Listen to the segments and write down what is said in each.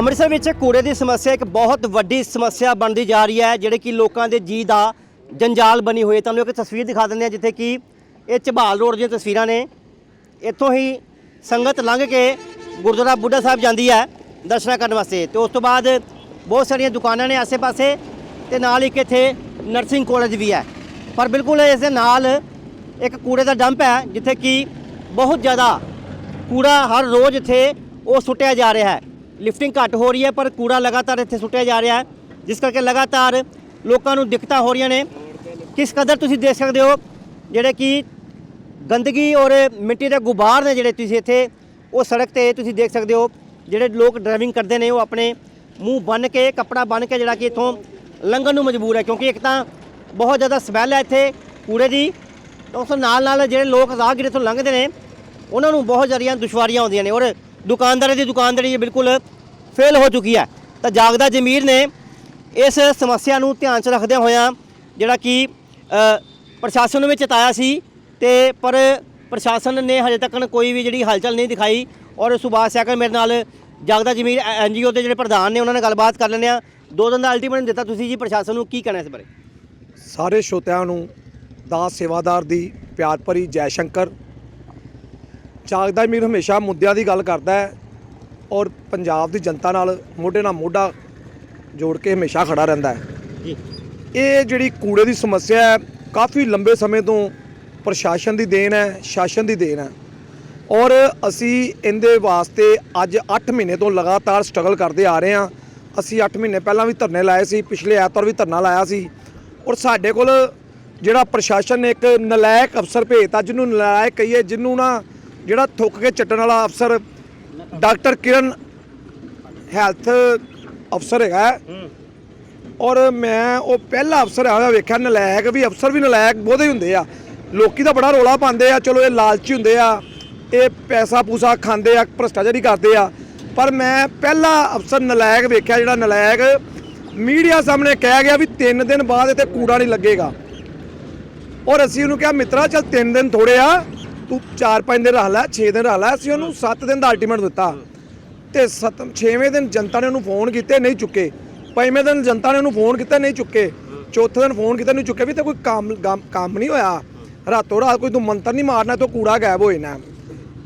ਅੰਮ੍ਰਿਤਸਰ ਵਿੱਚ ਕੂੜੇ ਦੀ ਸਮੱਸਿਆ ਇੱਕ ਬਹੁਤ ਵੱਡੀ ਸਮੱਸਿਆ ਬਣਦੀ ਜਾ ਰਹੀ ਹੈ, ਜਿਹੜੇ ਕਿ ਲੋਕਾਂ ਦੇ ਜੀ ਦਾ ਜੰਜਾਲ ਬਣੀ ਹੋਈ ਹੈ। ਤੁਹਾਨੂੰ ਇੱਕ ਤਸਵੀਰ ਦਿਖਾ ਦਿੰਦੇ ਹਾਂ, ਜਿੱਥੇ ਕਿ ਇਹ ਝਬਾਲ ਰੋਡ ਦੀਆਂ ਤਸਵੀਰਾਂ ਨੇ। ਇੱਥੋਂ ਹੀ ਸੰਗਤ ਲੰਘ ਕੇ ਗੁਰਦੁਆਰਾ ਬੁੱਢਾ ਸਾਹਿਬ ਜਾਂਦੀ ਹੈ ਦਰਸ਼ਨਾਂ ਕਰਨ ਵਾਸਤੇ। ਤੇ ਉਸ ਤੋਂ ਬਾਅਦ ਬਹੁਤ ਸਾਰੀਆਂ ਦੁਕਾਨਾਂ ਨੇ ਆਸੇ-ਪਾਸੇ ਤੇ ਨਾਲ ਇੱਕ ਇੱਥੇ ਨਰਸਿੰਗ ਕਾਲਜ ਵੀ ਹੈ। ਪਰ ਬਿਲਕੁਲ ਇਸ ਦੇ ਨਾਲ ਇੱਕ ਕੂੜੇ ਦਾ ਡੰਪ ਹੈ, ਜਿੱਥੇ ਕਿ ਬਹੁਤ ਜ਼ਿਆਦਾ ਕੂੜਾ ਹਰ ਰੋਜ਼ ਇੱਥੇ ਉਹ ਸੁੱਟਿਆ ਜਾ ਰਿਹਾ ਹੈ। ਲਿਫਟਿੰਗ ਘੱਟ ਹੋ ਰਹੀ ਹੈ, ਪਰ ਕੂੜਾ ਲਗਾਤਾਰ ਇੱਥੇ ਸੁੱਟਿਆ ਜਾ ਰਿਹਾ ਹੈ, ਜਿਸ ਕਰਕੇ ਲਗਾਤਾਰ ਲੋਕਾਂ ਨੂੰ ਦਿੱਕਤਾਂ ਹੋ ਰਹੀਆਂ ਨੇ। ਕਿਸ ਕਦਰ ਤੁਸੀਂ ਦੇਖ ਸਕਦੇ ਹੋ, ਜਿਹੜੇ ਕਿ ਗੰਦਗੀ ਔਰ ਮਿੱਟੀ ਦੇ ਗੁਬਾਰ ਨੇ ਜਿਹੜੇ ਤੁਸੀਂ ਇੱਥੇ, ਉਹ ਸੜਕ ਤੇ ਤੁਸੀਂ ਦੇਖ ਸਕਦੇ ਹੋ, ਜਿਹੜੇ ਲੋਕ ਡਰਾਈਵਿੰਗ ਕਰਦੇ ਨੇ, ਉਹ ਆਪਣੇ ਮੂੰਹ ਬੰਨ ਕੇ, ਕੱਪੜਾ ਬੰਨ ਕੇ ਜਿਹੜਾ ਕਿ ਇੱਥੋਂ ਲੰਘਣ ਨੂੰ ਮਜਬੂਰ ਹੈ, ਕਿਉਂਕਿ ਇੱਕ ਤਾਂ ਬਹੁਤ ਜ਼ਿਆਦਾ ਸਮੈਲ ਹੈ ਇੱਥੇ ਕੂੜੇ ਦੀ। ਤਾਂ ਉਸ ਨਾਲ ਨਾਲ ਜਿਹੜੇ ਲੋਕ ਰਾਹਗੀਰ ਇੱਥੋਂ ਲੰਘਦੇ ਨੇ, ਉਹਨਾਂ ਨੂੰ ਬਹੁਤ ਜ਼ਿਆਦੀਆਂ ਦੁਸ਼ਵਾਰੀਆਂ ਆਉਂਦੀਆਂ ਨੇ ਔਰ ਦੁਕਾਨਦਾਰਾਂ ਦੀ ਦੁਕਾਨਦਾਰੀ ਬਿਲਕੁਲ ਫੇਲ ਹੋ ਚੁੱਕੀ ਹੈ। ਤਾਂ ਜਾਗਦਾ ਜ਼ਮੀਰ ਨੇ ਇਸ ਸਮੱਸਿਆ ਨੂੰ ਧਿਆਨ 'ਚ ਰੱਖਦਿਆਂ ਹੋਇਆਂ ਜਿਹੜਾ ਕਿ ਪ੍ਰਸ਼ਾਸਨ ਨੂੰ ਵੀ ਚੇਤਾਇਆ ਸੀ ਤੇ ਪਰ ਪ੍ਰਸ਼ਾਸਨ ਨੇ ਹਜੇ ਤੱਕ ਕੋਈ ਵੀ ਜਿਹੜੀ ਹਲਚਲ ਨਹੀਂ ਦਿਖਾਈ ਔਰ ਸੁਭਾਸ਼ ਸੈਕਲ ਮੇਰੇ ਨਾਲ ਜਾਗਦਾ ਜ਼ਮੀਰ ਐਨਜੀਓ ਦੇ ਜਿਹੜੇ ਪ੍ਰਧਾਨ ਨੇ ਉਹਨਾਂ ਨਾਲ ਗੱਲਬਾਤ ਕਰ ਲੈਂਦੇ ਆ ਦੋ ਦਿਨ ਦਾ ਅਲਟੀਮੇਟਮ ਦਿੱਤਾ ਤੁਸੀਂ ਜੀ, ਪ੍ਰਸ਼ਾਸਨ ਨੂੰ ਕੀ ਕਹਿਣਾ ਇਸ ਬਾਰੇ? ਸਾਰੇ ਸ਼ੋਤਿਆਂ ਨੂੰ ਦਾਸ ਸੇਵਾਦਾਰ ਦੀ ਪਿਆਰ ਭਰੀ ਜੈ ਸ਼ੰਕਰ। ਜਾਗਦਾ ਮੀਰ ਹਮੇਸ਼ਾ ਮੁੱਦਿਆਂ ਦੀ ਗੱਲ ਕਰਦਾ ਹੈ ਔਰ ਪੰਜਾਬ ਦੀ ਜਨਤਾ ਨਾਲ ਮੋਢੇ ਨਾਲ ਮੋਢਾ ਜੋੜ ਕੇ ਹਮੇਸ਼ਾ ਖੜਾ ਰਹਿੰਦਾ ਹੈ। ਜੀ। ਇਹ ਜਿਹੜੀ ਕੂੜੇ ਦੀ ਸਮੱਸਿਆ ਹੈ ਕਾਫੀ ਲੰਬੇ ਸਮੇਂ ਤੋਂ ਪ੍ਰਸ਼ਾਸਨ ਦੀ ਦੇਣ ਹੈ ਸ਼ਾਸਨ ਦੀ ਦੇਣ ਹੈ ਔਰ ਅਸੀਂ ਇਹਦੇ ਵਾਸਤੇ ਅੱਜ 8 ਮਹੀਨੇ ਤੋਂ ਲਗਾਤਾਰ ਸਟਰਗਲ ਕਰਦੇ ਆ ਰਹੇ ਹਾਂ। ਅਸੀਂ 8 ਮਹੀਨੇ ਪਹਿਲਾਂ ਵੀ ਧਰਨੇ ਲਾਏ ਸੀ ਪਿਛਲੇ ਐਤਵਾਰ ਵੀ ਧਰਨਾ ਲਾਇਆ ਸੀ ਔਰ ਸਾਡੇ ਕੋਲ ਜਿਹੜਾ ਪ੍ਰਸ਼ਾਸਨ ਨੇ ਇੱਕ ਨਲਾਇਕ ਅਫਸਰ ਭੇਜਤਾ ਜਿਹਨੂੰ ਨਲਾਇਕ ਕਹੀਏ ਜਿਹਨੂੰ ਨਾ ਜਿਹੜਾ ਥੁੱਕ ਕੇ ਚੱਟਣ ਵਾਲਾ ਅਫਸਰ ਡਾਕਟਰ ਕਿਰਨ ਹੈਲਥ ਅਫਸਰ ਹੈਗਾ ਹੈ। ਔਰ ਮੈਂ ਉਹ ਪਹਿਲਾ ਅਫਸਰ ਆਇਆ ਵੇਖਿਆ ਨਲਾਇਕ ਵੀ ਅਫਸਰ ਵੀ ਨਲਾਇਕ ਬਹੁਤੇ ਹੀ ਹੁੰਦੇ ਆ। ਲੋਕੀ ਤਾਂ ਬੜਾ ਰੋਲਾ ਪਾਉਂਦੇ ਆ ਚਲੋ ਇਹ ਲਾਲਚੀ ਹੁੰਦੇ ਆ ਇਹ ਪੈਸਾ ਪੂਸਾ ਖਾਂਦੇ ਆ ਭ੍ਰਸ਼ਟਾਚਾਰੀ ਕਰਦੇ ਆ। ਪਰ ਮੈਂ ਪਹਿਲਾ ਅਫਸਰ ਨਲਾਇਕ ਵੇਖਿਆ ਜਿਹੜਾ ਨਲਾਇਕ ਮੀਡੀਆ ਸਾਹਮਣੇ ਕਹਿ ਗਿਆ ਵੀ 3 ਦਿਨ ਬਾਅਦ ਇੱਥੇ ਕੂੜਾ ਨਹੀਂ ਲੱਗੇਗਾ। ਔਰ ਅਸੀਂ ਉਹਨੂੰ ਕਿਹਾ ਮਿੱਤਰਾ ਚੱਲ 3 ਦਿਨ ਥੋੜੇ ਆ ਤੂੰ 4-5 ਦਿਨ ਰਹਿ ਲੈ 6 ਦਿਨ ਰਹਿ ਲੈ ਅਸੀਂ ਉਹਨੂੰ 7 ਦਿਨ ਦਾ ਅਲਟੀਮੇਟ ਦਿੱਤਾ। ਤੇ 7 6ਵੇਂ ਦਿਨ ਜਨਤਾ ਨੇ ਉਹਨੂੰ ਫੋਨ ਕੀਤੇ ਨਹੀਂ ਚੁੱਕੇ। ਪੰਜਵੇਂ ਦਿਨ ਜਨਤਾ ਨੇ ਉਹਨੂੰ ਫੋਨ ਕੀਤਾ ਨਹੀਂ ਚੁੱਕੇ। ਚੌਥੇ ਦਿਨ ਫੋਨ ਕੀਤਾ ਨਹੀਂ ਚੁੱਕੇ। ਵੀ ਤੇ ਕੋਈ ਕੰਮ ਕੰਮ ਨਹੀਂ ਹੋਇਆ। ਰਾਤੋਂ ਰਾਤ ਕੋਈ ਤੂੰ ਮੰਤਰ ਨਹੀਂ ਮਾਰਨਾ ਤੇ ਕੂੜਾ ਗਾਇਬ ਹੋ ਜਾਣਾ।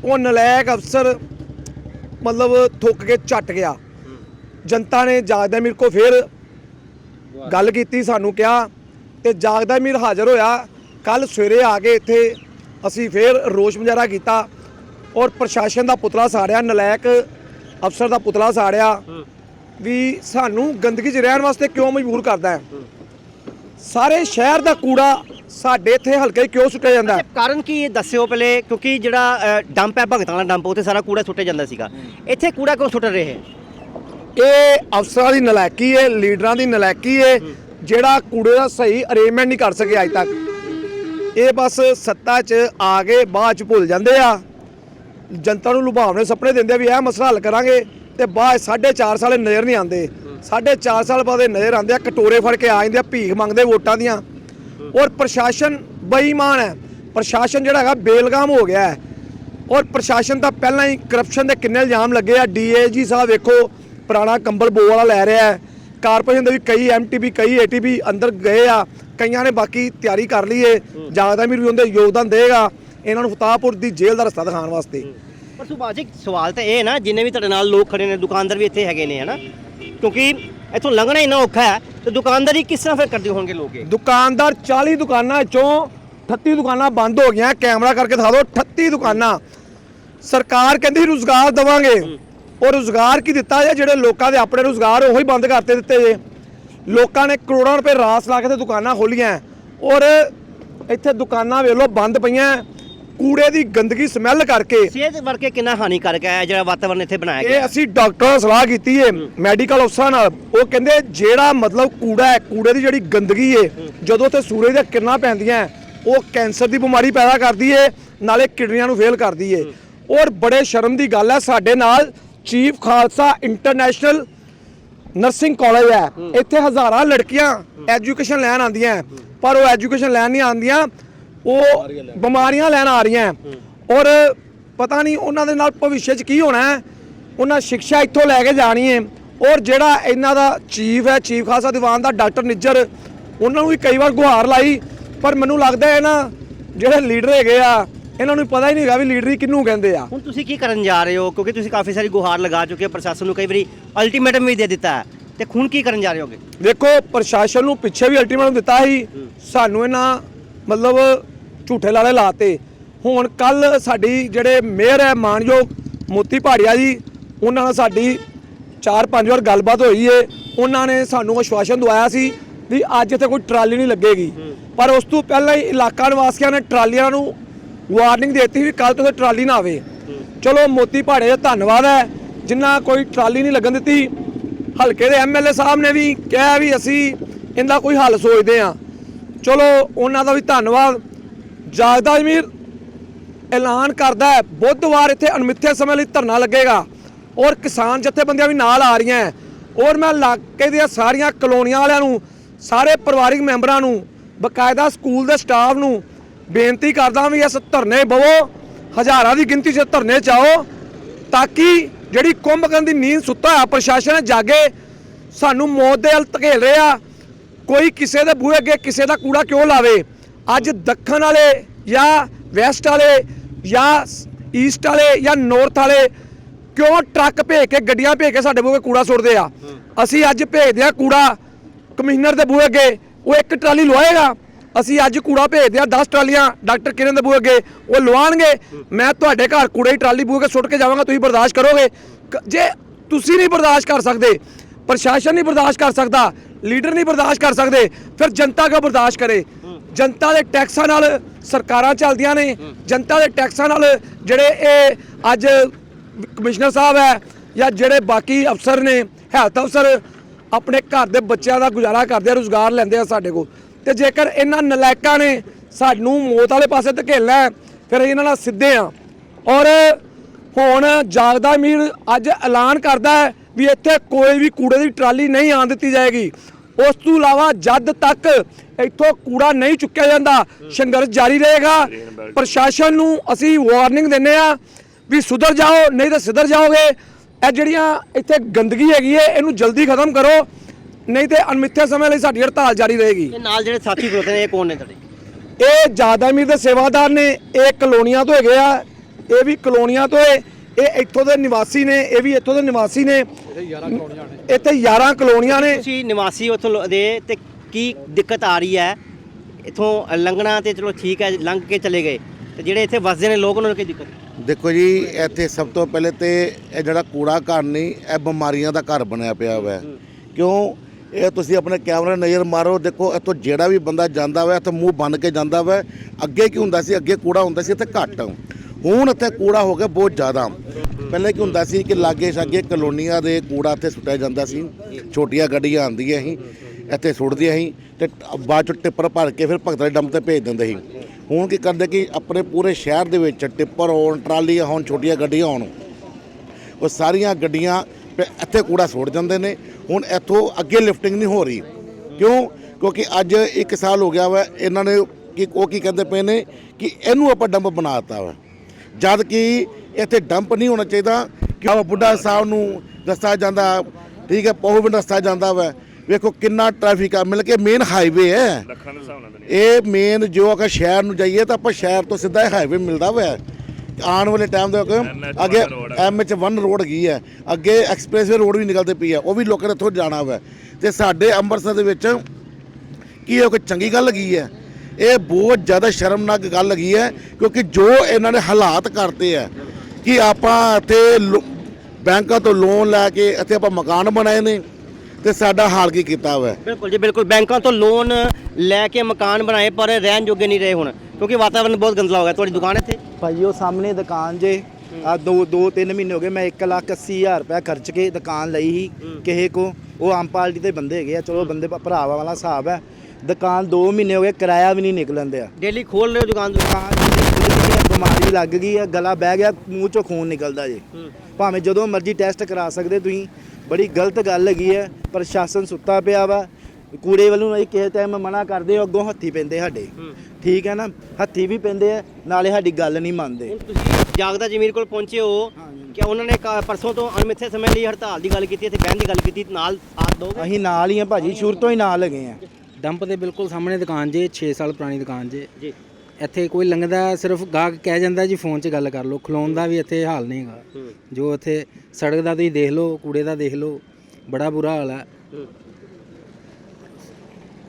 ਉਹ ਨਲਾਇਕ ਅਫਸਰ ਮਤਲਬ ਥੁੱਕ ਕੇ ਚੱਟ ਗਿਆ। ਜਨਤਾ ਨੇ ਜਾਗਦਾ ਮੀਰ ਕੋ ਫਿਰ ਗੱਲ ਕੀਤੀ ਸਾਨੂੰ ਕਿਹਾ। ਤੇ ਜਾਗਦਾ ਮੀਰ ਹਾਜ਼ਰ ਹੋਇਆ। ਕੱਲ ਸਵੇਰੇ ਆ ਕੇ ਇੱਥੇ ਅਸੀਂ ਫਿਰ ਰੋਸ਼ ਮੁਜ਼ਾਹਰਾ ਕੀਤਾ ਔਰ ਪ੍ਰਸ਼ਾਸਨ ਦਾ ਪੁਤਲਾ ਸਾੜਿਆ ਨਲਾਇਕ ਅਫਸਰ ਦਾ ਪੁਤਲਾ ਸਾੜਿਆ ਵੀ ਸਾਨੂੰ ਗੰਦਗੀ 'ਚ ਰਹਿਣ ਵਾਸਤੇ ਕਿਉਂ ਮਜਬੂਰ ਕਰਦਾ ਹੈ? ਸਾਰੇ ਸ਼ਹਿਰ ਦਾ ਕੂੜਾ ਸਾਡੇ ਇੱਥੇ ਹਲਕੇ ਕਿਉਂ ਸੁੱਟਿਆ ਜਾਂਦਾ? ਹੈ ਕਾਰਨ ਕੀ ਇਹ ਦੱਸਿਓ ਪਹਿਲੇ ਕਿਉਂਕਿ ਜਿਹੜਾ ਡੰਪ ਹੈ ਭਗਤਾਂ ਦਾ ਡੰਪ ਉੱਥੇ ਸਾਰਾ ਕੂੜਾ ਸੁੱਟਿਆ ਜਾਂਦਾ ਸੀਗਾ। ਇੱਥੇ ਕੂੜਾ ਕਿਉਂ ਸੁੱਟ ਰਹੇ ਹੈ? ਇਹ ਅਫਸਰਾਂ ਦੀ ਨਲਾਇਕੀ ਹੈ ਲੀਡਰਾਂ ਦੀ ਨਲਾਇਕੀ ਹੈ। ਜਿਹੜਾ ਕੂੜੇ ਦਾ ਸਹੀ ਅਰੇਂਜਮੈਂਟ ਨਹੀਂ ਕਰ ਸਕੇ ਅੱਜ ਤੱਕ। ਇਹ ਬਸ ਸੱਤਾ 'ਚ ਆ ਕੇ ਬਾਅਦ 'ਚ ਭੁੱਲ ਜਾਂਦੇ ਆ। ਜਨਤਾ ਨੂੰ ਲੁਭਾਵਣੇ ਸੁਪਨੇ ਦਿੰਦੇ ਆ ਵੀ ਇਹ ਮਸਲਾ ਹੱਲ ਕਰਾਂਗੇ ਤੇ ਬਾਅਦ 4.5 ਸਾਲ ਨਜ਼ਰ ਨਹੀਂ ਆਉਂਦੇ। 4.5 ਸਾਲ ਬਾਅਦ ਇਹ ਨਜ਼ਰ ਆਉਂਦੇ ਆ, ਕਟੋਰੇ ਫੜ ਕੇ ਆ ਜਾਂਦੇ ਆ, ਭੀਖ ਮੰਗਦੇ ਵੋਟਾਂ ਦੀਆਂ। ਔਰ ਪ੍ਰਸ਼ਾਸਨ ਬੇਈਮਾਨ ਹੈ। ਪ੍ਰਸ਼ਾਸਨ ਜਿਹੜਾ ਹੈਗਾ ਬੇਲਗਾਮ ਹੋ ਗਿਆ ਹੈ। ਔਰ ਪ੍ਰਸ਼ਾਸਨ ਤਾਂ ਪਹਿਲਾਂ ਹੀ ਕਰਪਸ਼ਨ ਦੇ ਕਿੰਨੇ ਇਲਜ਼ਾਮ ਲੱਗੇ ਆ। ਡੀਏਜੀ ਸਾਹਿਬ ਵੇਖੋ, ਪੁਰਾਣਾ ਕੰਬਲ ਬੋ ਵਾਲਾ ਲੈ ਰਿਹਾ ਹੈ। ਕਾਰਪੋਰੇਸ਼ਨ ਦੇ ਵੀ ਕਈ ਐਮਟੀਬੀ ਕਈ ਏਟੀਬੀ ਅੰਦਰ ਗਏ ਆ ਕਈਆਂ ਨੇ ਬਾਕੀ ਤਿਆਰੀ ਕਰ ਲਈ ਏ। ਜਾਗਦਾ ਵੀ ਉਹਦੇ ਯੋਗਦਾਨ ਦੇਗਾ ਇਹਨਾਂ ਨੂੰ ਫਤਾਹਪੁਰ ਦੀ ਜੇਲ੍ਹ ਦਾ ਰਸਤਾ ਦਿਖਾਉਣ ਵਾਸਤੇ। ਪਰ ਸੁਭਾਸ਼ ਜੀ ਸਵਾਲ ਤਾਂ ਇਹ ਨਾ ਜਿੰਨੇ ਵੀ ਤੁਹਾਡੇ ਨਾਲ ਲੋਕ ਖੜੇ ਨੇ ਦੁਕਾਨਦਾਰ ਵੀ ਇੱਥੇ ਹੈਗੇ ਨੇ ਹਨਾ? ਕਿਉਂਕਿ ਇੱਥੋਂ ਲੰਘਣਾ ਇੰਨਾ ਔਖਾ ਹੈ ਤੇ ਦੁਕਾਨਦਾਰੀ ਕਿਸ ਤਰ੍ਹਾਂ ਫਿਰ ਕਰਦੇ ਹੋਣਗੇ ਲੋਕ ਦੁਕਾਨਦਾਰ 40 ਦੁਕਾਨਾਂ ਚੋਂ 38 ਦੁਕਾਨਾਂ ਬੰਦ ਹੋ ਗਈਆਂ ਕੈਮਰਾ ਕਰਕੇ ਦਿਖਾ ਦਿਓ 38 ਦੁਕਾਨਾਂ। ਸਰਕਾਰ ਕਹਿੰਦੀ ਰੁਜ਼ਗਾਰ ਦਵਾਂਗੇ। ਉਹ ਰੁਜ਼ਗਾਰ ਕੀ ਦਿੱਤਾ ਜੇ? ਜਿਹੜੇ ਲੋਕਾਂ ਦੇ ਆਪਣੇ ਰੁਜ਼ਗਾਰ ਉਹੀ ਬੰਦ ਕਰਤੇ ਦਿੱਤੇ ਜੇ। ਲੋਕਾਂ ਨੇ ਕਰੋੜਾਂ ਰੁਪਏ ਰਾਸ ਲਾ ਕੇ ਤੇ ਦੁਕਾਨਾਂ ਖੋਲੀਆਂ। ਔਰ ਇੱਥੇ ਦੁਕਾਨਾਂ ਵੇਖ ਲਓ ਬੰਦ ਪਈਆਂ। ਕੂੜੇ ਦੀ ਗੰਦਗੀ ਸਮੈਲ ਕਰਕੇ। ਸਿਹਤ ਵਰਕੇ ਕਿੰਨਾ ਹਾਨੀਕਾਰਕ ਹੈ? ਜਿਹੜਾ ਵਾਤਾਵਰਨ ਇੱਥੇ ਬਣਾਇਆ ਗਿਆ ਇਹ ਅਸੀਂ ਡਾਕਟਰਾਂ ਨਾਲ ਸਲਾਹ ਕੀਤੀ ਏ ਮੈਡੀਕਲ ਅਫਸਰਾਂ ਨਾਲ। ਉਹ ਕਹਿੰਦੇ ਜਿਹੜਾ ਮਤਲਬ ਕੂੜਾ ਹੈ ਕੂੜੇ ਦੀ ਜਿਹੜੀ ਗੰਦਗੀ ਏ ਜਦੋਂ ਤੇ ਸੂਰਜ ਦੀਆਂ ਕਿਰਨਾਂ ਪੈਂਦੀਆਂ ਹੈ, ਉਹ ਕੈਂਸਰ ਦੀ ਬਿਮਾਰੀ ਪੈਦਾ ਕਰਦੀ ਏ ਨਾਲੇ ਕਿਡਨੀਆਂ ਨੂੰ ਫੇਲ ਕਰਦੀ ਏ। ਔਰ ਬੜੇ ਸ਼ਰਮ ਦੀ ਗੱਲ ਹੈ ਸਾਡੇ ਨਾਲ। Chief Khalsa international nursing college ਹੈ। ਇੱਥੇ ਹਜ਼ਾਰਾਂ ਲੜਕੀਆਂ ਐਜੂਕੇਸ਼ਨ ਲੈਣ ਆਉਂਦੀਆਂ ਪਰ ਉਹ ਐਜੂਕੇਸ਼ਨ ਲੈਣ ਨਹੀਂ ਆਉਂਦੀਆਂ। ਉਹ ਬਿਮਾਰੀਆਂ ਲੈਣ। ਆ ਰਹੀਆਂ। ਔਰ ਪਤਾ ਨਹੀਂ ਉਹਨਾਂ ਦੇ ਨਾਲ ਭਵਿੱਖ 'ਚ ਕੀ ਹੋਣਾ ਹੈ। ਉਹਨਾਂ ਸਿੱਖਿਆ ਇੱਥੋਂ ਲੈ ਕੇ ਜਾਣੀ ਹੈ। ਔਰ ਜਿਹੜਾ ਇਹਨਾਂ ਦਾ ਚੀਫ ਹੈ ਚੀਫ ਖਾਸਾ ਦੀਵਾਨ ਦਾ ਡਾਕਟਰ ਨਿੱਜਰ ਉਹਨਾਂ ਨੂੰ ਵੀ ਕਈ ਵਾਰ ਗੁਹਾਰ ਲਾਈ। ਪਰ ਮੈਨੂੰ ਲੱਗਦਾ ਹੈ ਨਾ ਜਿਹੜੇ ਲੀਡਰ ਹੈਗੇ ਆ ਇਹਨਾਂ ਨੂੰ ਪਤਾ ਹੀ ਨਹੀਂ ਹੈਗਾ ਵੀ ਲੀਡਰੀ ਕਿਹਨੂੰ ਕਹਿੰਦੇ ਆ। ਹੁਣ ਤੁਸੀਂ ਕੀ ਕਰਨ ਜਾ ਰਹੇ ਹੋ? ਕਿਉਂਕਿ ਤੁਸੀਂ ਕਾਫੀ ਸਾਰੀ ਗੁਹਾਰ ਲਗਾ ਚੁੱਕੇ ਹੋ ਪ੍ਰਸ਼ਾਸਨ ਨੂੰ ਕਈ ਵਾਰੀ ਅਲਟੀਮੇਟਮ ਵੀ ਦੇ ਦਿੱਤਾ ਹੈ। ਤੇ ਹੁਣ ਕੀ ਕਰਨ ਜਾ ਰਹੇ ਹੋਗੇ? ਦੇਖੋ ਪ੍ਰਸ਼ਾਸਨ ਨੂੰ ਪਿੱਛੇ ਵੀ ਅਲਟੀਮੇਟਮ ਦਿੱਤਾ ਸੀ। ਸਾਨੂੰ ਇਹਨਾਂ ਮਤਲਬ ਝੂਠੇ ਲਾਲੇ ਲਾਤੇ। ਹੁਣ ਕੱਲ ਸਾਡੀ ਜਿਹੜੇ ਮੇਅਰ ਹੈ ਮਾਨਯੋਗ ਮੋਤੀ ਭਾੜੀਆ ਜੀ ਉਹਨਾਂ ਨਾਲ ਸਾਡੀ ਚਾਰ ਪੰਜ ਵਾਰ ਗੱਲਬਾਤ ਹੋਈ ਏ। ਉਹਨਾਂ ਨੇ ਸਾਨੂੰ ਆਸ਼ਵਾਸਨ ਦਵਾਇਆ ਸੀ ਵੀ ਅੱਜ ਇੱਥੇ ਕੋਈ ਟਰਾਲੀ ਨਹੀਂ ਲੱਗੇਗੀ। ਪਰ ਉਸ ਤੋਂ ਪਹਿਲਾਂ ਹੀ ਇਲਾਕਾ ਨਿਵਾਸੀਆਂ ਨੇ ਟਰਾਲੀਆਂ ਨੂੰ ਵਾਰਨਿੰਗ ਦਿੱਤੀ ਵੀ ਕੱਲ ਤੋਂ ਟਰਾਲੀ ਨਾ ਆਵੇ। ਚਲੋ ਮੋਤੀ ਭਾੜੇ ਦਾ ਧੰਨਵਾਦ ਹੈ। ਜਿੰਨਾ ਕੋਈ ਟਰਾਲੀ ਨਹੀਂ ਲੱਗਣ ਦਿੱਤੀ, ਹਲਕੇ ਦੇ ਐਮਐਲਏ ਸਾਹਿਬ ਨੇ ਵੀ ਕਿਹਾ ਵੀ ਅਸੀਂ ਇਹਦਾ ਕੋਈ ਹੱਲ ਸੋਚਦੇ ਆ ਚਲੋ ਉਹਨਾਂ ਦਾ ਵੀ ਧੰਨਵਾਦ। ਜਾਗਦਾ ਜਮੀਰ ਐਲਾਨ ਕਰਦਾ ਹੈ। ਬੁੱਧਵਾਰ ਇੱਥੇ ਅਣਮਿੱਥੇ ਸਮੇਂ ਲਈ ਧਰਨਾ ਲੱਗੇਗਾ ਔਰ ਕਿਸਾਨ ਜਥੇਬੰਦੀਆਂ ਵੀ ਨਾਲ ਆ ਰਹੀਆਂ ਹੈ। ਔਰ ਮੈਂ ਇਲਾਕੇ ਦੀਆਂ ਸਾਰੀਆਂ ਕਲੋਨੀਆਂ ਵਾਲਿਆਂ ਨੂੰ, ਸਾਰੇ ਪਰਿਵਾਰਿਕ ਮੈਂਬਰਾਂ ਨੂੰ, ਬਕਾਇਦਾ ਸਕੂਲ ਦੇ ਸਟਾਫ ਨੂੰ ਬੇਨਤੀ ਕਰਦਾ ਵੀ ਇਸ ਧਰਨੇ ਬਵੋ, ਹਜ਼ਾਰਾਂ ਦੀ ਗਿਣਤੀ 'ਚ ਧਰਨੇ 'ਚ ਆਓ, ਤਾਂ ਕਿ ਜਿਹੜੀ ਕੁੰਭਕਰਨ ਦੀ ਨੀਂਦ ਸੁੱਤਾ ਹੋਇਆ, ਪ੍ਰਸ਼ਾਸਨ ਜਾਗੇ, ਸਾਨੂੰ ਮੌਤ ਦੇ ਹਲ ਧਕੇਲ ਰਿਹਾ ਕੋਈ ਕਿਸੇ ਦੇ ਬੂਹੇ ਅੱਗੇ ਕਿਸੇ ਦਾ ਕੂੜਾ ਕਿਉਂ ਲਾਵੇ? ਅੱਜ ਦੱਖਣ ਵਾਲੇ ਜਾਂ ਵੈਸਟ ਵਾਲੇ ਜਾਂ ਈਸਟ ਵਾਲੇ ਜਾਂ ਨਾਰਥ ਵਾਲੇ ਕਿਉਂ ਟਰੱਕ ਭੇਜ ਕੇ, ਗੱਡੀਆਂ ਭੇਜ ਕੇ ਸਾਡੇ ਬੂਹੇ ਕੂੜਾ ਸੁੱਟਦੇ ਆ? ਅਸੀਂ ਅੱਜ ਭੇਜਦੇ ਆ ਕੂੜਾ, ਕਮਿਸ਼ਨਰ ਦੇ ਬੂਹੇ ਅੱਗੇ, ਉਹ ਇੱਕ ਟਰਾਲੀ ਲਵਾਏਗਾ ਅਸੀਂ ਅੱਜ ਕੂੜਾ ਭੇਜਦੇ ਆ 10 ਟਰਾਲੀਆਂ ਡਾਕਟਰ ਕਿਰਨ ਦੇ ਬੂਹੇ ਅੱਗੇ, ਉਹ ਲਵਾਣਗੇ ਮੈਂ ਤੁਹਾਡੇ ਘਰ ਕੂੜੇ ਦੀ ਟਰਾਲੀ ਬੂਹੇ ਅੱਗੇ ਸੁੱਟ ਕੇ ਜਾਵਾਂਗਾ, ਤੁਸੀਂ ਬਰਦਾਸ਼ਤ ਕਰੋਗੇ। ਕ- ਜੇ ਤੁਸੀਂ ਨਹੀਂ ਬਰਦਾਸ਼ਤ ਕਰ ਸਕਦੇ, ਪ੍ਰਸ਼ਾਸਨ ਨਹੀਂ ਬਰਦਾਸ਼ਤ ਕਰ ਸਕਦਾ, ਲੀਡਰ ਨਹੀਂ ਬਰਦਾਸ਼ਤ ਕਰ ਸਕਦੇ, ਫਿਰ ਜਨਤਾ ਕਿਉਂ ਬਰਦਾਸ਼ਤ ਕਰੇ? ਜਨਤਾ ਦੇ ਟੈਕਸਾਂ ਨਾਲ ਸਰਕਾਰਾਂ ਚੱਲਦੀਆਂ ਨੇ, ਜਨਤਾ ਦੇ ਟੈਕਸਾਂ ਨਾਲ ਜਿਹੜੇ ਇਹ ਅੱਜ ਕਮਿਸ਼ਨਰ ਸਾਹਿਬ ਹੈ, ਜਾਂ ਜਿਹੜੇ ਬਾਕੀ ਅਫਸਰ ਨੇ, ਹੈਲਥ ਅਫਸਰ, ਆਪਣੇ ਘਰ ਦੇ ਬੱਚਿਆਂ ਦਾ ਗੁਜ਼ਾਰਾ ਕਰਦੇ ਆ, ਰੋਜ਼ਗਾਰ ਲੈਂਦੇ ਆ ਸਾਡੇ ਕੋਲ। ਤੇ ਜੇਕਰ ਇਹਨਾਂ ਨਲਾਇਕਾਂ ਨੇ ਸਾਨੂੰ ਮੌਤ ਵਾਲੇ ਪਾਸੇ ਧਕੇਲਣਾ ਫਿਰ ਇਹਨਾਂ ਨਾਲ ਸਿੱਧੇ ਆ ਔਰ ਹੁਣ ਜਾਗਦਾ ਮੀਰ ਅੱਜ ਐਲਾਨ ਕਰਦਾ ਹੈ ਵੀ ਇੱਥੇ ਕੋਈ ਵੀ ਕੂੜੇ ਦੀ ਟਰਾਲੀ ਨਹੀਂ ਆਣ ਦਿੱਤੀ ਜਾਏਗੀ। ਉਸ ਤੋਂ ਇਲਾਵਾ ਜਦ ਤੱਕ ਇੱਥੋਂ ਕੂੜਾ ਨਹੀਂ ਚੁੱਕਿਆ ਜਾਂਦਾ, ਸੰਘਰਸ਼ ਜਾਰੀ ਰਹੇਗਾ। ਪ੍ਰਸ਼ਾਸਨ ਨੂੰ ਅਸੀਂ ਵਾਰਨਿੰਗ ਦਿੰਨੇ ਆ ਵੀ ਸੁਧਰ ਜਾਓ, ਨਹੀਂ ਤਾਂ ਸਿੱਧਰ ਜਾਓਗੇ। ਇਹ ਜਿਹੜੀਆਂ ਇੱਥੇ ਗੰਦਗੀ ਹੈਗੀ ਹੈ, ਇਹਨੂੰ ਜਲਦੀ ਖਤਮ ਕਰੋ। ਨਹੀਂ ਤੇ ਅਣਮਿੱਥੇ ਸਮੇਂ ਲਈ ਸਾਡੀ ਹੜਤਾਲ ਜਾਰੀ ਰਹੇਗੀ। ਇਹ ਨਾਲ ਜਿਹੜੇ ਸਾਥੀ ਖਲੋਤੇ ਨੇ ਇਹ ਕੌਣ ਨੇ ਤੁਹਾਡੇ? ਇਹ ਜਾਦਾਮੀਰ ਦੇ ਸੇਵਾਦਾਰ ਨੇ ਇਹ ਕਲੋਨੀਆਂ ਤੋਂ ਹੈਗੇ ਆ ਇਹ ਵੀ ਕਲੋਨੀਆਂ ਤੋਂ ਏ ਇਹ ਇੱਥੋਂ ਦੇ ਨਿਵਾਸੀ ਨੇ ਇਹ ਵੀ ਇੱਥੋਂ ਦੇ ਨਿਵਾਸੀ ਨੇ। ਇੱਥੇ 11 ਕਲੋਨੀਆਂ ਨੇ। ਤੁਸੀਂ ਨਿਵਾਸੀ ਉੱਥੋਂ ਦੇ ਤੇ ਕੀ ਦਿੱਕਤ ਆ ਰਹੀ ਹੈ? ਇਥੋਂ ਲੰਘਣਾ ਤੇ ਚਲੋ ਠੀਕ ਹੈ ਲੰਘ ਕੇ ਚਲੇ ਗਏ। ਤੇ ਜਿਹੜੇ ਇੱਥੇ ਵਸਦੇ ਨੇ ਲੋਕ ਉਹਨਾਂ ਨੂੰ ਕੀ ਦਿੱਕਤ ਦੇਖੋ ਜੀ ਇੱਥੇ ਸਭ ਤੋਂ ਪਹਿਲੇ ਤੇ ਇਹ ਜਿਹੜਾ ਕੂੜਾ ਘਰ ਨਹੀਂ ਇਹ ਬਿਮਾਰੀਆਂ ਦਾ ਘਰ ਬਣਿਆ ਪਿਆ ਹੋਇਆ ਹੈ। ਕਿਉਂ? ਇਹ ਤੁਸੀਂ ਆਪਣੇ ਕੈਮਰਾ ਨਜ਼ਰ ਮਾਰੋ, ਦੇਖੋ, ਇੱਥੋਂ ਜਿਹੜਾ ਵੀ ਬੰਦਾ ਜਾਂਦਾ ਵਾ, ਇੱਥੇ ਮੂੰਹ ਬੰਨ ਕੇ ਜਾਂਦਾ ਵਾ, ਅੱਗੇ ਕੀ ਹੁੰਦਾ ਸੀ, ਅੱਗੇ ਕੂੜਾ ਹੁੰਦਾ ਸੀ, ਇੱਥੇ ਘੱਟ। ਹੁਣ ਇੱਥੇ ਕੂੜਾ ਹੋ ਗਿਆ ਬਹੁਤ ਜ਼ਿਆਦਾ। ਪਹਿਲੇ ਕੀ ਹੁੰਦਾ ਸੀ ਕਿ ਲਾਗੇ ਛਾਗੇ ਕਲੋਨੀਆਂ ਦੇ ਕੂੜਾ ਇੱਥੇ ਸੁੱਟਿਆ ਜਾਂਦਾ ਸੀ। ਛੋਟੀਆਂ ਗੱਡੀਆਂ ਆਉਂਦੀਆਂ ਸੀ, ਇੱਥੇ ਸੁੱਟਦੀਆਂ ਸੀ ਤੇ ਬਾਅਦ ਚ ਟਿੱਪਰ ਭਰ ਕੇ ਫਿਰ ਭਗਤਾਂ ਦੇ ਡੰਪ ਤੇ ਭੇਜ ਦਿੰਦੇ ਸੀ। ਹੁਣ ਕੀ ਕਰਦੇ ਕਿ ਆਪਣੇ ਪੂਰੇ ਸ਼ਹਿਰ ਦੇ ਵਿੱਚ ਟਿੱਪਰ ਹੋਣ, ਟਰਾਲੀਆਂ ਹੋਣ, ਛੋਟੀਆਂ ਗੱਡੀਆਂ ਹੋਣ, ਉਹ ਸਾਰੀਆਂ ਗੱਡੀਆਂ ਇੱਥੇ ਕੂੜਾ ਸੁੱਟ ਜਾਂਦੇ ਨੇ। ਹੁਣ ਇੱਥੋਂ ਅੱਗੇ ਲਿਫਟਿੰਗ ਨਹੀਂ ਹੋ ਰਹੀ। ਕਿਉਂ? ਕਿਉਂਕਿ ਅੱਜ ਇੱਕ ਸਾਲ ਹੋ ਗਿਆ ਵਾ ਇਹਨਾਂ ਨੇ ਕਿ ਉਹ ਕੀ ਕਹਿੰਦੇ ਪਏ ਨੇ ਕਿ ਇਹਨੂੰ ਆਪਾਂ ਡੰਪ ਬਣਾਤਾ ਵਾ। ਜਦ ਕਿ ਇੱਥੇ ਡੰਪ ਨਹੀਂ ਹੋਣਾ ਚਾਹੀਦਾ। ਕਿ ਬੁੱਢਾ ਸਾਹਿਬ ਨੂੰ ਦੱਸਿਆ ਜਾਂਦਾ ਠੀਕ ਹੈ ਪਹੁ ਵੀ ਦੱਸਿਆ ਜਾਂਦਾ ਵਾ। ਵੇਖੋ ਕਿੰਨਾ ਟ੍ਰੈਫਿਕ ਆ ਮਿਲ ਕੇ ਮੇਨ ਹਾਈਵੇ ਹੈ। ਇਹ ਮੇਨ ਜੋ ਅਗਰ ਸ਼ਹਿਰ ਨੂੰ ਜਾਈਏ ਤਾਂ ਆਪਾਂ ਸ਼ਹਿਰ ਤੋਂ ਸਿੱਧਾ ਹਾਈਵੇ ਮਿਲਦਾ ਵਾ। ਆਉਣ ਵਾਲੇ ਟਾਈਮ ਦੇ ਵਿੱਚ ਅੱਗੇ ਐਮਐਚ 1 ਰੋਡ ਗਈ ਹੈ? ਅੱਗੇ ਐਕਸਪ੍ਰੈਸਵੇ ਰੋਡ ਵੀ ਨਿਕਲਦੇ ਪਈ ਹੈ ਉਹ ਵੀ ਲੋਕਾਂ ਨੇ ਇੱਥੋਂ ਜਾਣਾ ਵਾ। ਤੇ ਸਾਡੇ ਅੰਮ੍ਰਿਤਸਰ ਦੇ ਵਿੱਚ ਕੀ ਇਹ ਕੋਈ ਚੰਗੀ ਗੱਲ ਹੈਗੀ ਹੈ? ਇਹ ਬਹੁਤ ਜ਼ਿਆਦਾ ਸ਼ਰਮਨਾਕ ਗੱਲ ਹੈਗੀ ਹੈ ਕਿਉਂਕਿ ਜੋ ਇਹਨਾਂ ਨੇ ਹਾਲਾਤ ਕਰਤੇ ਹੈ ਕਿ ਆਪਾਂ ਇੱਥੇ ਲੋ- ਬੈਂਕਾਂ ਤੋਂ ਲੋਨ ਲੈ ਕੇ ਇੱਥੇ ਆਪਾਂ ਮਕਾਨ ਬਣਾਏ ਨੇ ਤੇ ਸਾਡਾ ਹਾਲ ਕੀ ਕੀਤਾ ਹੋਇਆ ਬਿਲਕੁਲ ਜੀ ਬਿਲਕੁਲ। ਬੈਂਕਾਂ ਤੋਂ ਲੋਨ ਲੈ ਕੇ ਮਕਾਨ ਬਣਾਏ ਪਰ ਰਹਿਣ ਜੋਗੇ ਨਹੀਂ ਰਹੇ ਹੁਣ। ਕਿਉਂਕਿ ਵਾਤਾਵਰਨ ਬਹੁਤ ਗੰਦਲਾ ਹੋ ਗਿਆ ਤੁਹਾਡੀ ਦੁਕਾਨ ਇੱਥੇ? ਭਾਈ ਉਹ ਸਾਹਮਣੇ ਦੁਕਾਨ ਜੇ। ਆ ਦੋ ਦੋ ਤਿੰਨ ਮਹੀਨੇ ਹੋ ਗਏ ਮੈਂ 1 ਲੱਖ 80 ਹਜ਼ਾਰ ਰੁਪਏ ਖਰਚ ਕੇ ਦੁਕਾਨ ਲਈ ਸੀ। ਕਿਸੇ ਕੋ ਉਹ ਆਮ ਪਾਰਟੀ ਦੇ ਬੰਦੇ ਹੈਗੇ ਆ ਚਲੋ ਬੰਦੇ ਭਰਾਵਾਂ ਵਾਲਾ ਹਿਸਾਬ ਹੈ। ਦੁਕਾਨ 2 ਮਹੀਨੇ ਹੋ ਗਏ ਕਿਰਾਇਆ ਵੀ ਨਹੀਂ ਨਿਕਲਣ ਦਿਆ। ਡੇਲੀ ਖੋਲ ਰਹੇ ਹੋ ਦੁਕਾਨ ਦੁਕਾਨ ਬਿਮਾਰੀ ਲੱਗ ਗਈ ਹੈ ਗਲਾ ਬਹਿ ਗਿਆ ਮੂੰਹ ਚੋਂ ਖੂਨ ਨਿਕਲਦਾ ਜੀ। ਭਾਵੇਂ ਜਦੋਂ ਮਰਜ਼ੀ ਟੈਸਟ ਕਰਾ ਸਕਦੇ ਤੁਸੀਂ ਬੜੀ ਗਲਤ ਗੱਲ ਹੈਗੀ ਹੈ ਪ੍ਰਸ਼ਾਸਨ ਸੁੱਤਾ ਪਿਆ ਵਾ ਕੂੜੇ ਵੱਲੋਂ ਅਸੀਂ ਕਿਸੇ ਟਾਈਮ ਮਨਾ ਕਰਦੇ ਹੋ ਅੱਗੋਂ ਹੱਥੀ ਪੈਂਦੇ ਸਾਡੇ। ਠੀਕ ਹੈ ਨਾ? ਹੱਥੀ ਵੀ ਪੈਂਦੇ ਆ ਨਾਲੇ ਸਾਡੀ ਗੱਲ ਨਹੀਂ ਮੰਨਦੇ। ਹੁਣ ਤੁਸੀਂ ਜਾਗਦਾ ਜ਼ਮੀਰ ਕੋਲ ਪਹੁੰਚੇ ਹੋ ਕਿ ਉਹਨਾਂ ਨੇ ਕ- ਪਰਸੋਂ ਤੋਂ ਅਣਮਿੱਥੇ ਸਮੇਂ ਲਈ ਹੜਤਾਲ ਦੀ ਗੱਲ ਕੀਤੀ ਤੇ ਬਹਿਣ ਦੀ ਗੱਲ ਕੀਤੀ ਨਾਲ ਆਖ ਦੋਗੇ? ਅਸੀਂ ਨਾਲ ਹੀ ਆ ਭਾਜੀ ਸ਼ੁਰੂ ਤੋਂ ਹੀ ਨਾਲ ਹੈਗੇ ਆ। ਡੰਪ ਦੇ ਬਿਲਕੁਲ ਸਾਹਮਣੇ ਦੁਕਾਨ ਜੇ 6 ਸਾਲ ਪੁਰਾਣੀ ਦੁਕਾਨ ਜੇ। ਜੀ। ਇੱਥੇ ਕੋਈ ਲੰਘਦਾ ਸਿਰਫ ਗਾਹਕ ਕਹਿ ਜਾਂਦਾ ਜੀ ਫੋਨ 'ਚ ਗੱਲ ਕਰ ਲਓ। ਖਲੋਣ ਦਾ ਵੀ ਇੱਥੇ ਹਾਲ ਨਹੀਂ ਹੈਗਾ। ਜੋ ਇੱਥੇ ਸੜਕ ਦਾ ਤੁਸੀਂ ਦੇਖ ਲਓ ਕੂੜੇ ਦਾ ਦੇਖ ਲਓ ਬੜਾ ਬੁਰਾ ਹਾਲ ਹੈ।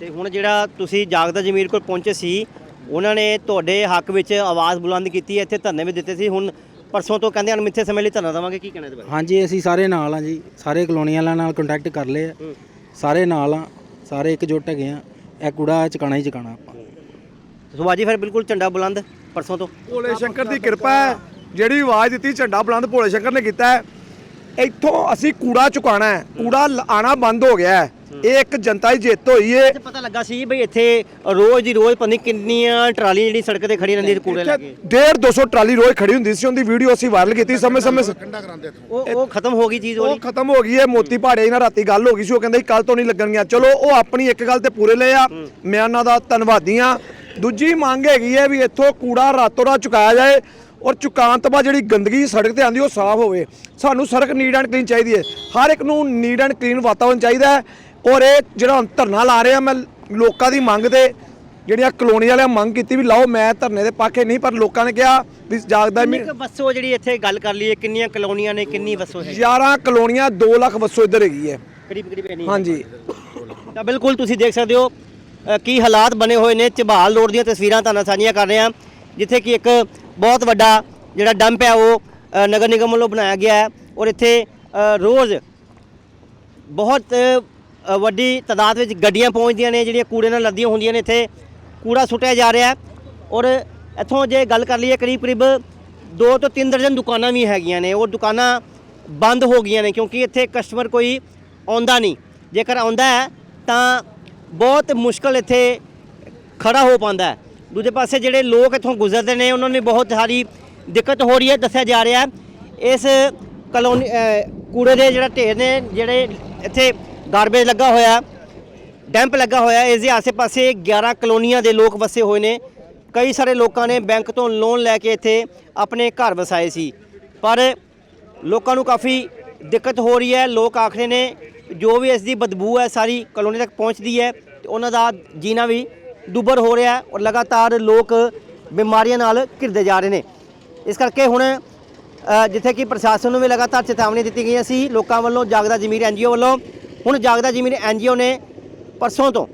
ਤੇ ਹੁਣ ਜਿਹੜਾ ਤੁਸੀਂ ਜਾਗਦਾ ਜ਼ਮੀਰ ਕੋਲ ਪਹੁੰਚੇ ਸੀ ਉਹਨਾਂ ਨੇ ਤੁਹਾਡੇ ਹੱਕ ਵਿੱਚ ਆਵਾਜ਼ ਬੁਲੰਦ ਕੀਤੀ ਹੈ ਇੱਥੇ ਧਰਨੇ ਵੀ ਦਿੱਤੇ ਸੀ। ਹੁਣ ਪਰਸੋਂ ਤੋਂ ਕਹਿੰਦੇ ਅਣਮਿੱਥੇ ਸਮੇਂ ਲਈ ਧਰਨਾ ਦੇਵਾਂਗੇ। ਕੀ ਕਹਿਣਾ ਇਹਦੇ ਬਾਰੇ? ਹਾਂਜੀ ਅਸੀਂ ਸਾਰੇ ਨਾਲ ਆ ਜੀ। ਸਾਰੇ ਕਲੋਨੀ ਵਾਲਿਆਂ ਨਾਲ ਕੰਟੈਕਟ ਕਰ ਲਏ ਆ। ਸਾਰੇ ਨਾਲ ਆ ਸਾਰੇ ਇਕਜੁੱਟ ਹੈਗੇ ਆ। ਇਹ ਕੂੜਾ ਚਕਾਣਾ ਹੀ ਚਕਾਣਾ ਆਪਾਂ। ਸੁਭਾਜੀ ਫਿਰ ਬਿਲਕੁਲ ਝੰਡਾ ਬੁਲੰਦ ਪਰਸੋਂ ਤੋਂ। ਭੋਲੇ ਸ਼ੰਕਰ ਦੀ ਕਿਰਪਾ ਹੈ। ਜਿਹੜੀ ਆਵਾਜ਼ ਦਿੱਤੀ ਝੰਡਾ ਬੁਲੰਦ ਭੋਲੇ ਸ਼ੰਕਰ ਨੇ ਕੀਤਾ ਹੈ। ਇੱਥੋਂ ਅਸੀਂ ਕੂੜਾ ਚੁਕਾਣਾ ਹੈ। ਕੂੜਾ ਆਣਾ ਬੰਦ ਹੋ ਗਿਆ ਹੈ। ਇਹ ਇੱਕ ਜਨਤਾ ਦੀ ਜਿੱਤ ਹੋਈ ਏ। ਪਤਾ ਲੱਗਾ ਸੀ ਬਈ ਇੱਥੇ ਰੋਜ਼ ਦੀ ਰੋਜ਼ ਪਤਾ ਨਹੀਂ ਕਿੰਨੀਆਂ ਟਰਾਲੀਆਂ ਜਿਹੜੀ ਸੜਕ ਤੇ ਖੜੀ ਰਹਿੰਦੀ ਸੀ ਕੂੜੇ ਲੈ ਕੇ ਡੇਢ 200 ਟਰਾਲੀ ਰੋਜ਼ ਖੜੀ ਹੁੰਦੀ ਸੀ ਉਹਦੀ ਵੀਡੀਓ ਅਸੀਂ ਵਾਇਰਲ ਕੀਤੀ ਸਮੇਂ ਸਮੇਂ ਸ- ਉਹ ਉਹ ਖਤਮ ਹੋ ਗਈ ਚੀਜ਼ ਉਹ ਖਤਮ ਹੋ ਗਈ ਹੈ ਮੋਤੀ ਪਹਾੜੇ ਨਾਲ ਰਾਤੀ ਗੱਲ ਹੋ ਗਈ ਸੀ ਉਹ ਕਹਿੰਦੇ ਕੱਲ ਤੋਂ ਨਹੀਂ ਲੱਗਣਗੀਆਂ। ਚਲੋ ਉਹ ਆਪਣੀ ਇੱਕ ਗੱਲ ਤੇ ਪੂਰੇ ਲਏ ਆ। ਮੈਂ ਉਹਨਾਂ ਦਾ ਧੰਨਵਾਦੀ ਆ। ਦੂਜੀ ਮੰਗ ਹੈਗੀ ਹੈ ਵੀ ਇੱਥੋਂ ਕੂੜਾ ਰਾਤੋਂ ਰਾਤ ਚੁਕਾਇਆ ਜਾਏ ਔਰ ਚੁਕਾਉਣ ਤੋਂ ਬਾਅਦ ਜਿਹੜੀ ਗੰਦਗੀ ਸੜਕ ਤੇ ਆਂਦੀ ਉਹ ਸਾਫ਼ ਹੋਵੇ। ਸਾਨੂੰ ਸੜਕ ਨੀਡ ਐਂਡ ਕਲੀਨ ਚਾਹੀਦੀ ਹੈ ਹਰ ਇੱਕ ਨੂੰ ਨੀਡ ਐਂਡ ਕਲੀਨ ਵਾਤਾਵਰਣ ਚਾਹੀਦਾ ਹੈ ਔਰ ਇਹ ਜਿਹੜਾ ਧਰਨਾ ਲਾ ਰਹੇ ਆ ਮੈਂ ਲੋਕਾਂ ਦੀ ਮੰਗ ਤੇ ਜਿਹੜੀਆਂ ਕਲੋਨੀ ਵਾਲਿਆਂ ਮੰਗ ਕੀਤੀ ਵੀ ਲਾਓ ਮੈਂ ਧਰਨੇ ਦੇ ਪਾਕੇ ਨਹੀਂ ਪਰ ਲੋਕਾਂ ਨੇ ਕਿਹਾ ਵੀ ਜਾਗਦਾ ਕਿੰਨੀ ਮੀ- ਕੁ ਵਸੋ ਜਿਹੜੀ ਇੱਥੇ ਗੱਲ ਕਰ ਲਈਏ ਕਿੰਨੀਆਂ ਕਲੋਨੀਆਂ ਨੇ ਕਿੰਨੀ ਵਸੋ ਹੈ? 11 ਕਲੋਨੀਆਂ 2 ਲੱਖ ਵਸੋਂ ਇੱਧਰ ਹੈਗੀ ਹੈ। ਕਰੀਬ ਕਰੀਬ ਇੰਨੀ ਹਾਂਜੀ। ਤਾਂ ਬਿਲਕੁਲ ਤੁਸੀਂ ਦੇਖ ਸਕਦੇ ਹੋ ਕੀ ਹਾਲਾਤ ਬਣੇ ਹੋਏ ਨੇ। ਝਬਾਲ ਰੋਡ ਦੀਆਂ ਤਸਵੀਰਾਂ ਤੁਹਾਨੂੰ ਸਾਂਝੀਆਂ ਕਰ ਰਹੇ ਹਾਂ ਜਿੱਥੇ ਕਿ ਇੱਕ ਬਹੁਤ ਵੱਡਾ ਜਿਹੜਾ ਡੰਪ ਹੈ ਉਹ ਨਗਰ ਨਿਗਮ ਵੱਲੋਂ ਬਣਾਇਆ ਗਿਆ ਹੈ। ਔਰ ਇੱਥੇ ਰੋਜ਼ ਬਹੁਤ ਅ, ਵੱਡੀ ਤਾਦਾਦ ਵਿੱਚ ਗੱਡੀਆਂ ਪਹੁੰਚਦੀਆਂ ਨੇ ਜਿਹੜੀਆਂ ਕੂੜੇ ਨਾਲ ਲੱਦੀਆਂ ਹੁੰਦੀਆਂ ਨੇ ਇੱਥੇ। ਕੂੜਾ ਸੁੱਟਿਆ ਜਾ ਰਿਹਾ ਹੈ। ਔਰ ਇੱਥੋਂ ਜੇ ਗੱਲ ਕਰ ਲਈਏ ਕਰੀਬ ਕਰੀਬ ਦੋ ਤੋਂ ਤਿੰਨ ਦਰਜਨ ਦੁਕਾਨਾਂ ਵੀ ਹੈਗੀਆਂ ਨੇ। ਉਹ ਦੁਕਾਨਾਂ ਬੰਦ ਹੋ ਗਈਆਂ ਨੇ ਕਿਉਂਕਿ ਇੱਥੇ ਕਸਟਮਰ ਕੋਈ ਆਉਂਦਾ ਨਹੀਂ। ਜੇਕਰ ਆਉਂਦਾ ਹੈ ਤਾਂ ਬਹੁਤ ਮੁਸ਼ਕਲ ਇੱਥੇ ਖੜਾ ਹੋ ਪਾਉਂਦਾ ਹੈ। ਦੂਜੇ ਪਾਸੇ ਜਿਹੜੇ ਲੋਕ ਇੱਥੋਂ ਗੁਜ਼ਰਦੇ ਨੇ ਉਹਨਾਂ ਨੂੰ ਬਹੁਤ ਸਾਰੀ ਦਿੱਕਤ ਹੋ ਰਹੀ ਹੈ ਦੱਸਿਆ ਜਾ ਰਿਹਾ ਹੈ। ਇਸ ਕਲੋਨੀ ਅ, ਕੂੜੇ ਦੇ ਜਿਹੜਾ ਢੇਰ ਨੇ ਜਿਹੜੇ ਇੱਥੇ ਗਾਰਬੇਜ ਲੱਗਾ ਹੋਇਆ ਡੈਂਪ ਲੱਗਾ ਹੋਇਆ ਇਸ ਦੇ ਆਸੇ-ਪਾਸੇ 11 ਕਲੋਨੀਆਂ ਦੇ ਲੋਕ ਵਸੇ ਹੋਏ ਨੇ। ਕਈ ਸਾਰੇ ਲੋਕਾਂ ਨੇ ਬੈਂਕ ਤੋਂ ਲੋਨ ਲੈ ਕੇ ਇੱਥੇ ਆਪਣੇ ਘਰ ਵਸਾਏ ਸੀ। ਪਰ ਲੋਕਾਂ ਨੂੰ ਕਾਫੀ ਦਿੱਕਤ ਹੋ ਰਹੀ ਹੈ। ਲੋਕ ਆਖਦੇ ਨੇ, ਜੋ ਵੀ ਇਸ ਦੀ ਬਦਬੂ ਹੈ, ਸਾਰੀ ਕਲੋਨੀ ਤੱਕ ਪਹੁੰਚਦੀ ਹੈ, ਤੇ ਉਹਨਾਂ ਦਾ ਜੀਣਾ ਵੀ ਦੁੱਬਰ ਹੋ ਰਿਹਾ ਔਰ ਲਗਾਤਾਰ ਲੋਕ ਬਿਮਾਰੀਆਂ ਨਾਲ ਘਿਰਦੇ ਜਾ ਰਹੇ ਨੇ। ਇਸ ਕਰਕੇ ਹੁਣ ਜਿੱਥੇ ਕਿ ਪ੍ਰਸ਼ਾਸਨ ਨੂੰ ਵੀ ਲਗਾਤਾਰ ਚੇਤਾਵਨੀ ਦਿੱਤੀ ਗਈਆਂ ਸੀ, ਲੋਕਾਂ ਵੱਲੋਂ ਜਾਗਦਾ ਜ਼ਮੀਰ ਐਨਜੀਓ ਵੱਲੋਂ ਹੁਣ ਜਾਗਦਾ ਜ਼ਮੀਰ ਐਨਜੀਓ ਨੇ ਪਰਸੋਂ ਤੋਂ,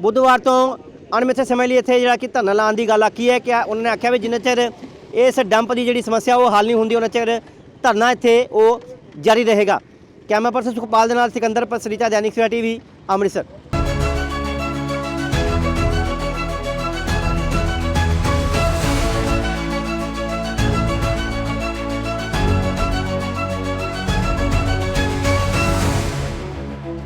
ਬੁੱਧਵਾਰ ਤੋਂ ਅਣਮਿੱਥੇ ਸਮੇਂ ਲਈ ਇੱਥੇ ਜਿਹੜਾ ਕਿ ਧਰਨਾ ਲਾਉਣ ਦੀ ਗੱਲ ਆਖੀ ਹੈ ਕਿ ਉਹਨਾਂ ਨੇ ਆਖਿਆ ਵੀ ਜਿੰਨਾ ਚਿਰ ਇਸ ਡੰਪ ਦੀ ਜਿਹੜੀ ਸਮੱਸਿਆ ਉਹ ਹੱਲ ਨਹੀਂ ਹੁੰਦੀ, ਉਹਨਾਂ ਚਿਰ ਧਰਨਾ ਇੱਥੇ ਉਹ ਜਾਰੀ ਰਹੇਗਾ। ਕੈਮਰਾ ਪਰਸਨ ਸੁਖਪਾਲ ਦੇ ਨਾਲ ਸਿਕੰਦਰ ਪਸਰੀਤਾ ਦੈਨਿਕ ਸਵੇਰਾ ਟੀਵੀ, ਅੰਮ੍ਰਿਤਸਰ।